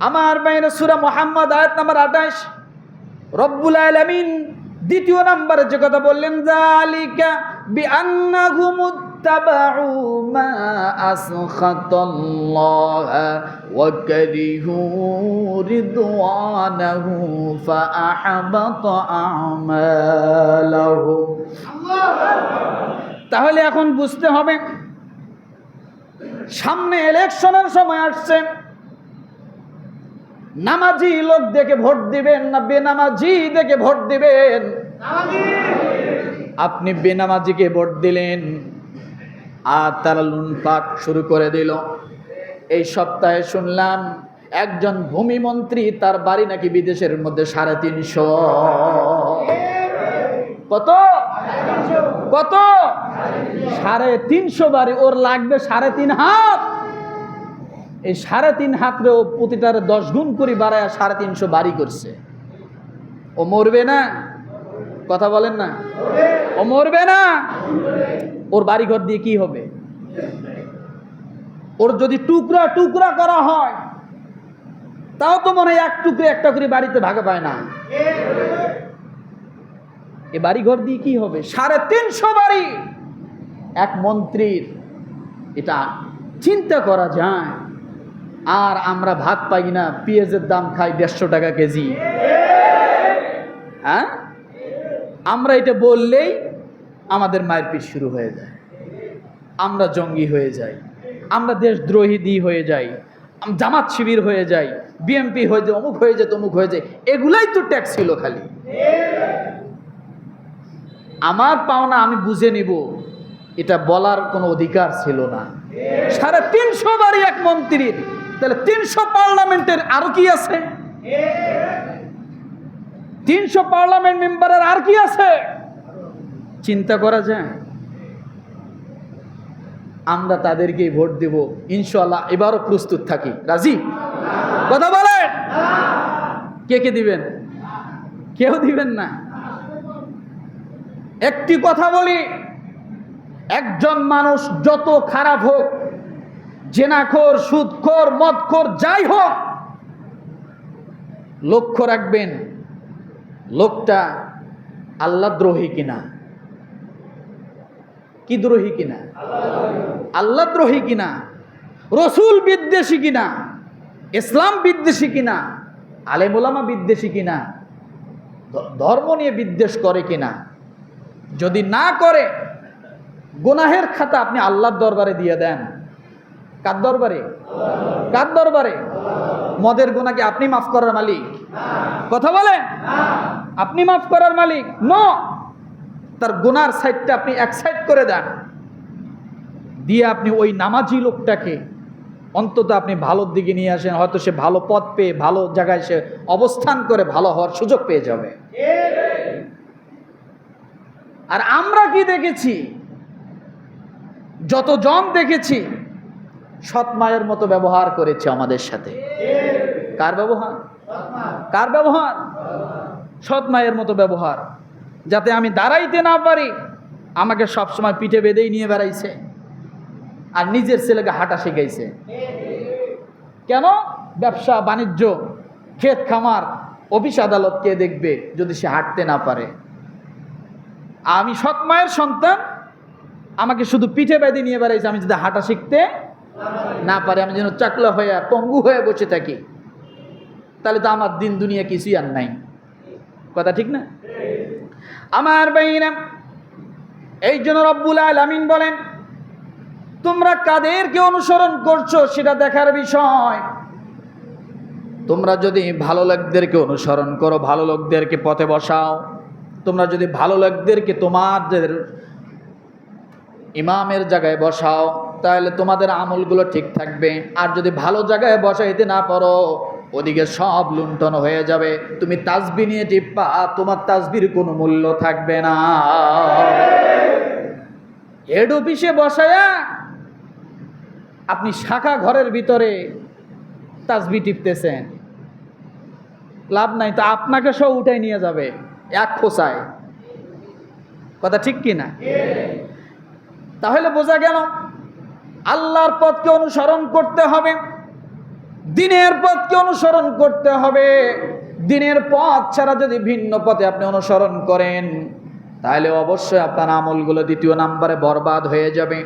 আমার বাইরে সুরা মোহাম্মদ, আয়াত নাম্বার আঠাশ। রব্বুল আলামিন দ্বিতীয় নাম্বারে যে কথা বললেন, জালিকা ফাআহবাতা আমালাহুম। তাহলে এখন বুঝতে হবে, সামনে ইলেকশনের সময় আসছে। নামাজি লোক দেখে ভোট দিবেন না বেনামাজি দেখে ভোট দিবেন? আপনি বেনামাজিকে ভোট দিলেন, আর তারা লুনপাট শুরু করে দিল। এই সপ্তাহে শুনলাম একজন ভূমিমন্ত্রী তার বাড়ি নাকি বিদেশের মধ্যে সাড়ে তিনশো। কত? কত? সাড়ে তিনশো বাড়ি, ওর লাগবে সাড়ে তিন হাত। এই সাড়ে তিন হাতরেও প্রতিটার দশ গুণ করে বাড়ায় সাড়ে তিনশো বাড়ি করছে। ও মরবে না? কথা বলেন না। ও মরবে না? ওর বাড়িঘর দিয়ে কি হবে? ওর যদি টুকরা টুকরা করা হয়, তাও তো মনে হয় এক টুকরে একটা করে বাড়িতে ভাগে পায় না। এ বাড়িঘর দিয়ে কি হবে? সাড়ে তিনশো বাড়ি। এক মন্ত্রীর এটা চিন্তা করা যায়। আর আমরা ভাত পাই না, পেঁয়াজের দাম খাই দেড়শো টাকা কেজি। হ্যাঁ? আমরা এটা বললেই আমাদের মায়ের পিঠ শুরু হয়ে যায়। আমরা জঙ্গি হয়ে যাই, আমরা দেশদ্রোহী হয়ে যাই, জামাত শিবির হয়ে যাই বিএমপি হয়ে যায় অমুক হয়ে যায় তমুক হয়ে যায় এগুলাই তো ট্যাক্স ছিল খালি। আমার পাওনা আমি বুঝে নিব, এটা বলার কোনো অধিকার ছিল না। সাড়ে তিনশো বারই এক মন্ত্রীর তাহলে তিনশো পার্লামেন্টের আরও কি আছে? তিনশো পার্লামেন্ট মেম্বারের আর কি আছে? চিন্তা করা যায়। আমরা তাদেরকে ভোট দেব ইনশাল্লাহ এবারও প্রস্তুত থাকি। রাজি? কথা বলেন। কে কে দিবেন? কেউ দিবেন না। একটি কথা বলি, একজন মানুষ যত খারাপ হোক জেনাখোর, সুদখোর, মদখোর, যাই হোক, লক্ষ্য রাখবেন, লোকটা আল্লাহ দ্রোহী কিনা? কি দ্রোহী কিনা? আল্লাহ দ্রোহী কিনা? রসুল বিদ্বেষী কিনা? ইসলাম বিদ্বেষী কিনা? আলেমুলামা বিদ্বেষী কিনা? ধর্ম নিয়ে বিদ্বেষ করে কিনা? যদি না করে, গুনাহের খাতা আপনি আল্লাহর দরবারে দিয়ে দেন। কার দরবারে? কার দরবারে? মদের গুনাকে আপনি মাফ করার মালিক? কথা বলেন। আপনি মাফ করার মালিক? ন। তার গুনার সাইডটা আপনি এক সাইড করে দেন। দিয়ে আপনি ওই নামাজি লোকটাকে অন্তত আপনি ভালোর দিকে নিয়ে আসেন। হয়তো সে ভালো পথ পেয়ে, ভালো জায়গায় সে অবস্থান করে ভালো হওয়ার সুযোগ পেয়ে যাবে। আর আমরা কি দেখেছি? যত জন দেখেছি সৎ মায়ের মতো ব্যবহার করেছে আমাদের সাথে। কার ব্যবহার? কার ব্যবহার? সৎ মায়ের মতো ব্যবহার, যাতে আমি দাঁড়াইতে না পারি, আমাকে সবসময় পিঠে বেঁধেই নিয়ে বেড়াইছে আর নিজের ছেলেকে হাঁটা শিখাইছে। কেন? ব্যবসা, বাণিজ্য, ক্ষেত খামার, অফিস আদালত কে দেখবে যদি সে হাঁটতে না পারে? আমি সৎ মায়ের সন্তান, আমাকে শুধু পিঠে বেঁধে নিয়ে বেড়াইছে, আমি যদি হাঁটা শিখতে না পারে আমি যেন চাকলা হয়ে, পঙ্গু হয়ে বসে থাকি। তাহলে তো আমার দিন দুনিয়া কিছুই আর নাই। কথা ঠিক না? আমার বাইরা এই জন্য রব্বুল আলামিন বলেন, তোমরা কাদেরকে অনুসরণ করছ সেটা দেখার বিষয়। তোমরা যদি ভালো লোকদেরকে অনুসরণ করো, ভালো লোকদেরকে পথে বসাও, তোমরা যদি ভালো লোকদেরকে তোমাদের ইমামের জায়গায় বসাও তাহলে তোমাদের আমলগুলো ঠিক থাকবে। আর যদি ভালো জায়গায় বসাইতে না পারো ওদিকে সব লুণ্ঠন হয়ে যাবে। তুমি তাজবি নিয়ে টিপ্পা তোমার তাজবির কোনো মূল্য থাকবে না। হেড অফিসে বসায়া আপনি শাখা ঘরের ভিতরে তাজবি টিপতেছেন। লাভ নাই তো আপনাকে সব উঠাই নিয়ে যাবে এক খোসায়। কথা ঠিক কি না তাহলে বোঝা গেল আল্লাহর পথকে অনুসরণ করতে হবে, দিনের পথকে অনুসরণ করতে হবে। দিনের পথ ছাড়া যদি ভিন্ন পথে আপনি অনুসরণ করেন, তাহলে অবশ্যই আপনার আমলগুলো দ্বিতীয় নাম্বারে বরবাদ হয়ে যাবে।